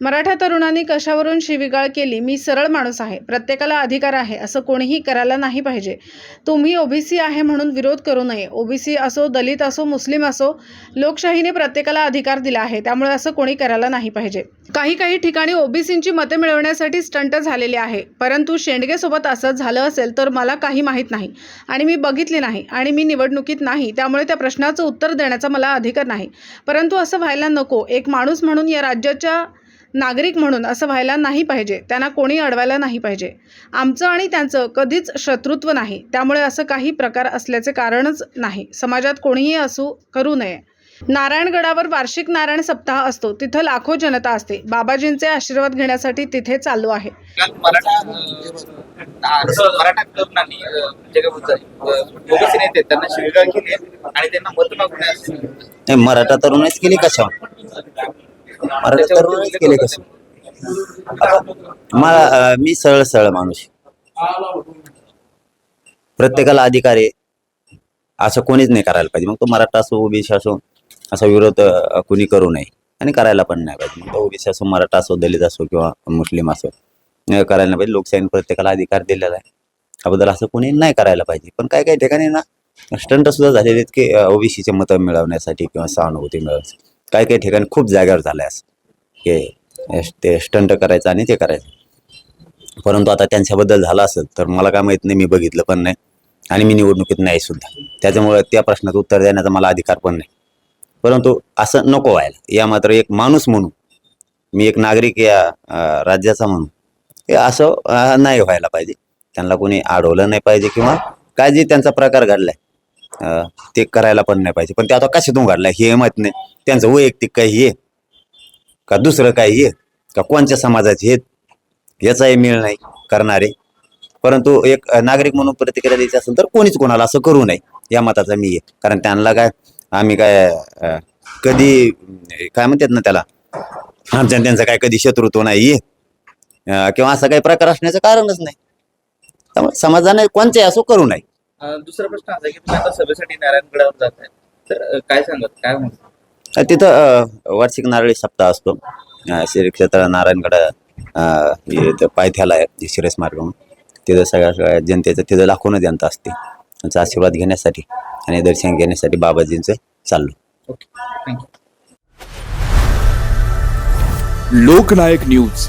मराठा तरुणांनी कशावरून शिविगाळ केली? मी सरळ माणूस आहे. प्रत्येकाला अधिकार आहे. असं कोणीही करायला नाही पाहिजे. तुम्ही ओबीसी आहे म्हणून विरोध करू नये. ओबीसी असो दलित असो मुस्लिम असो लोकशाहीने प्रत्येकाला अधिकार दिला आहे. त्यामुळे असं कोणी करायला नाही पाहिजे. काही काही ठिकाणी ओबीसींची मते मिळवण्यासाठी स्टंट झालेले आहे. परंतु शेंडगेसोबत असं झालं असेल तर मला काही माहीत नाही. आणि मी बघितले नाही. आणि मी निवडणुकीत नाही. त्यामुळे त्या प्रश्नाचं उत्तर देण्याचा मला अधिकार नाही. परंतु असं व्हायला नको. एक माणूस म्हणून या राज्याच्या नागरिक म्हणून असं व्हायला नाही पाहिजे. त्यांना कोणी अडवायला नाही पाहिजे. आमचं आणि त्यांचं कधीच शत्रुत्व नाही. त्यामुळे असं काही प्रकार असल्याचे कारणच नाही. समाजात कोणीही असू करू नये. नारायणगडावर वार्षिक नारायण सप्ताह असतो. तिथं लाखो जनता असते. बाबाजींचे आशीर्वाद घेण्यासाठी तिथे चाललो आहे. काल मराठा अं, मराठा तरुणांनी अं, जे काही बोलतात, अं, ओबीसी नेते आहेत, त्यांना शिवीगाळ केली आहे आणि त्यांना मत मागून आहे. नाही मराठा तरुणच केली कशा तरुणच केली कशी मला मी सरळ सरळ माणूस. प्रत्येकाला अधिकार आहे. असं कोणीच नाही करायला पाहिजे. मग तो मराठा असो ओबीसी असो असा विरोध कोणी करू नये. आणि करायला पण नाही पाहिजे. मग तो ओबीसी असो मराठा असो दलित असो किंवा मुस्लिम असो करायला नाही पाहिजे. लोकशाहीने प्रत्येकाला अधिकार दिलेला आहे. त्याबद्दल असं कोणी नाही करायला पाहिजे. पण काही काही ठिकाणी ना स्टंट सुद्धा झालेले आहेत की ओबीसीचे मतं मिळवण्यासाठी किंवा सहानुभूती मिळवण्यासाठी. काही काही ठिकाणी खूप जागेवर झालं आहे असं ते स्टंट करायचं आणि ते करायचं. परंतु आता त्यांच्याबद्दल झालं असेल तर मला काय माहीत नाही मी बघितलं पण नाही. आणि मी निवडणुकीत नाही सुद्धा. त्याच्यामुळे त्या प्रश्नाचं उत्तर देण्याचा मला अधिकार पण नाही. परंतु असं नको व्हायला. या मात्र एक माणूस म्हणून मी एक नागरिक या राज्याचा म्हणून हे असं नाही व्हायला पाहिजे. त्यांना कोणी अडवलं नाही पाहिजे किंवा काय जे त्यांचा प्रकार घडलाय. अं, ते करायला पण नाही पाहिजे. पण ते आता कशातून घडलाय हे माहीत नाही. त्यांचं वैयक्तिक काही हे का दुसरं काही हे का कोणत्या समाजाचे हे याचाही मेळ नाही करणारे. परंतु एक नागरिक म्हणून प्रतिक्रिया द्यायची असेल तर कोणीच कोणाला असं करू नये. या मताचा मी आहे कारण त्यांना काय आम्ही काय कधी काय म्हणतात ना त्याला आमच्या आणि त्यांचं काय कधी शत्रुत्व नाही किंवा असा काही प्रकार असण्याचं कारणच नाही. त्यामुळे समाजाने कोणते असो करू नये. दुसरा प्रश्न असा आहे की तुम्ही आता सभेसाठी नारायणगडावर जात आहे. तर काय सांगत काय म्हणतात तिथं अ, वार्षिक नारळी सप्ताह असतो. अ, श्री क्षेत्र नारायणगड अ, इथं पायथ्याला आहे शिरस मार्ग म्हणून. तिथं सगळ्या सगळ्या जनतेचं तिथं लाखोनं जनता असते त्यांचा आशीर्वाद घेण्यासाठी आणि दर्शन घेण्यासाठी बाबाजींचं चाललो. Okay. Thank you Loknayak news.